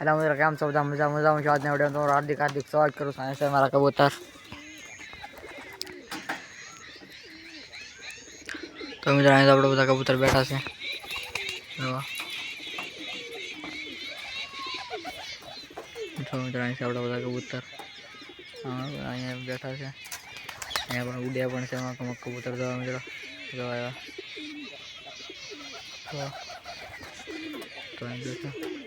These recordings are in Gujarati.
એટલે હું કેમ છો બધા મજા મજામાં છું આજના વીડિયો તમારું હાર્દિક હાર્દિક સ્વાગત કરું છું અહીંયા છે મારા કબૂતર તો મિત્રો અહીંયા તો આપણે બધા કબૂતર બેઠા છે જોવા તો મિત્રો અહીં છે આપણા બધા કબૂતર હા અહીંયા બેઠા છે અહીંયા પણ ઉડ્યા પણ છે એમાં અમુક કબૂતર જોવા મિત્રો જોવા આવ્યા તો તો અહીં બેઠા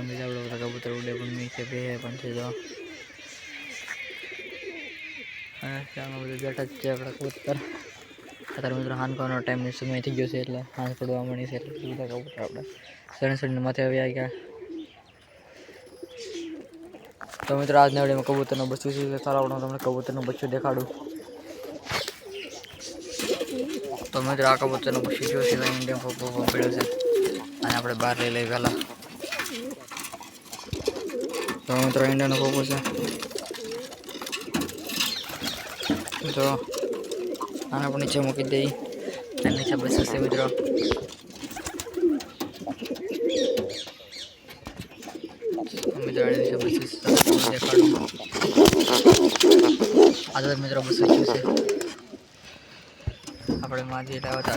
બીજા આપણા બધા કબૂતર ઉડે પણ નીચે બે પણ છે જો. અને ત્યાં બધા બેઠા જ છે આપણા કબૂતર. અત્યારે મિત્રો હાન કરવાનો ટાઈમનો સમય થઈ ગયો છે, એટલે હાંસ પડવા મળી છે, એટલે બધા કબૂતર આપણે સડન સડન માથે આવી ગયા. તો મિત્રો, આજના વિડીયોમાં કબૂતરનું બચ્ચું છે? ચાલો, આપણે તમને કબૂતરનું બચ્ચું દેખાડું. તો મિત્રો, આ કબૂતરનું બચ્ચું જો છે? પડ્યો છે. અને આપણે બહાર લઈ લઈ પહેલાં. તો મિત્રો ઈંડાનો ફોફો છે તો આને પણ નીચે મૂકી દઈ. અને નીચે બચ્ચું છે મિત્રો. મિત્રો નીચે આ મિત્રો આપણે માજી લાવ્યા હતા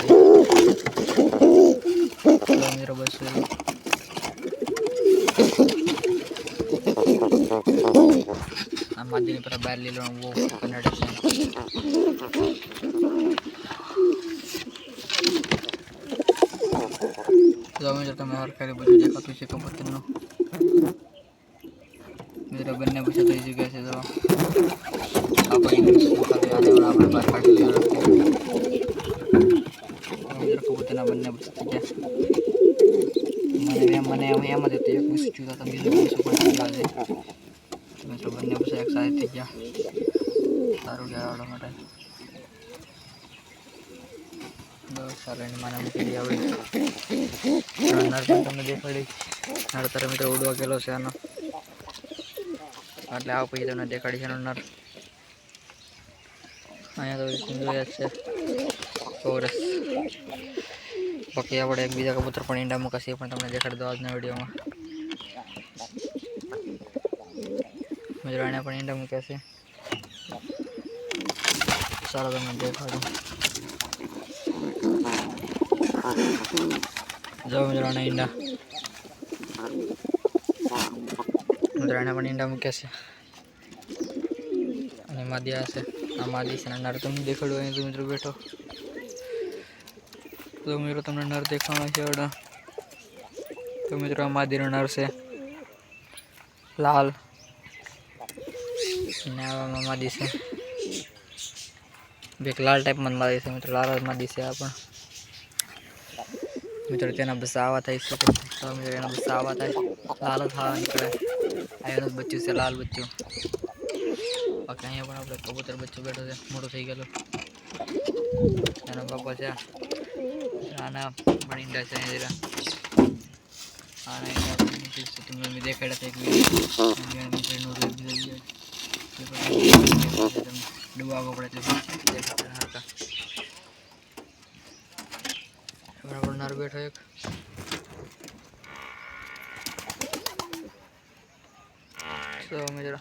આજે મિત્રો બસ આ માજીની પર બહાર લીલો બહુ કન્નડ છે. જો મિત્રો તમે હરખારી બધું દેખાતું છે કબૂતરનું મિત્રો, બંને બચ્ચા થઈ ચૂક્યા છે, તો આપણે આપણે બંને બચ્ચા થઈ ગયા મને મને એમ જ હતું, એક વીસ છું તો તમે બીજું વીસ ઉપર લાગે મિત્રો બંને બચ્ચા એક સાથે થઈ ગયા. સારું કહેવાય આવડવા માટે. સારું એને મને મૂકી પણ તમને દેખાડી નર તારે ઉડવા ગયેલો છે આનો. એટલે આવો પછી તમને દેખાડી છે એનો અહીંયા તો જ છે. ચોરસ બાકી આપણે એક બીજા કબૂતર પણ ઈંડા મૂકાશે પણ તમને દેખાડી દો આજના વિડીયોમાં મિત્રો પણ ઈંડા મૂક્યા છે સારા તમને દેખાડું જો મિત્રો ઈંડા મિત્રો પણ ઈંડા મૂક્યા છે અને માદી આ છે આ માદી છે નર તમને દેખાડું અહીં મિત્રો બેઠો તો મિત્રો તમને નર દેખાવાનો છે અડા. તો મિત્રો આ માદીનો નર છે. લાલ. અને આવામાં માદી છે. એક લાલ ટાઈપમાં માદી છે મિત્રો. લાલ જ માદી છે આ પણ. મિત્રો તેના બસ આવા થાય છે. તો મિત્રો એના બસ આવા થાય લાલ જ ખાવા નીકળે. આ એનું જ બચ્ચું છે, લાલ બચ્ચું. બાકી અહીંયા પણ આપણે કબૂતર બચ્ચું બેઠો છે. મોટું થઈ ગયેલું. એનો બાપા છે આના પણ ઈંડા છે અહીંયા જરા આના ઈંડા પણ નીચે છે તમને મેં દેખાડ્યા હતા એક વીડિયો નીચેનું રૂપ જોઈએ એ પણ ડુબાવો પડે એટલે દેખાતા હતા બરાબર નર બેઠો એક તો મિત્રો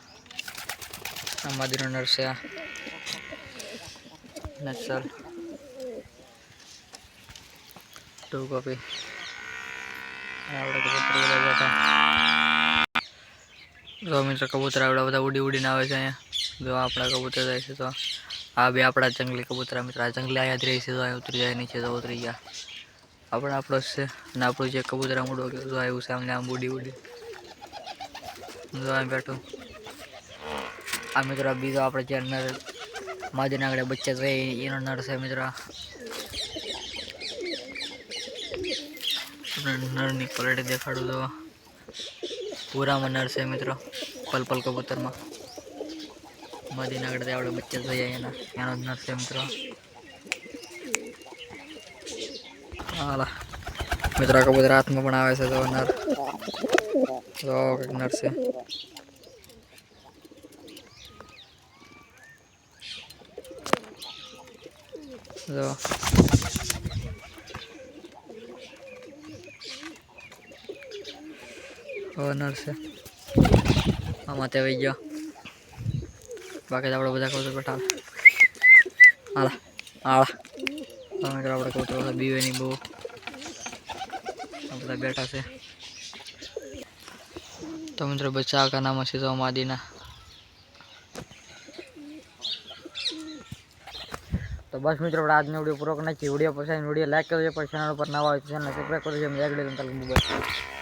આ માદીનો નર છે આ નસલ ટુ કોપી આપણે કબૂતર બધા બેઠા જો મિત્રો, કબૂતર આવડા બધા ઉડી ઉડીને આવે છે અહીંયા. જો આપણા કબૂતર જાય છે તો. આ બે આપણા જંગલી કબૂતરા મિત્રો. આ જંગલી અહીંયા રહી છે તો અહીંયા ઉતરી જાય, નીચે તો ઉતરી ગયા. આપણે આપણો છે અને આપણું જે કબૂતરા મૂડો જો આવ્યું છે આમને આમ ઉડી ઉડી. જો આમ બેઠું. આ મિત્રો બીજો આપણે જે નર માદીને આગળ બચ્ચા રહે એનો નર છે મિત્રો. આપણે નરની ક્વોલિટી દેખાડું તો. પૂરામાં નર છે મિત્રો પલ પલ કબૂતરમાં. માદીને આગળ આપણે બચ્ચા થઈ જાય એના. એનો જ નર છે મિત્રો. હાલા. મિત્રો કબૂતર હાથમાં પણ આવે છે તો નર તો કંઈક નર છે. જો. ઓનર છે. આમાં તે વહી ગયો. બાકી આપણે બધા કબૂતર બેઠા હાલા. હાલા તો મિત્રો આપણે કબૂતર બીવે નહીં બહુ. બધા બેઠા છે. તો મિત્રો બચ્ચા આકા નામ છે તો માદીના તો બસ મિત્રો, આપણે આજનો વીડિયો પૂરો કરી નાખીએ. વીડિયો પસંદ વીડિયો લાઈક કરજો પણ ચેનલ પર નવા હોય તો ચેનલ સબસ્ક્રાઈબ કરજો. મેં આગળ મોબાઈલ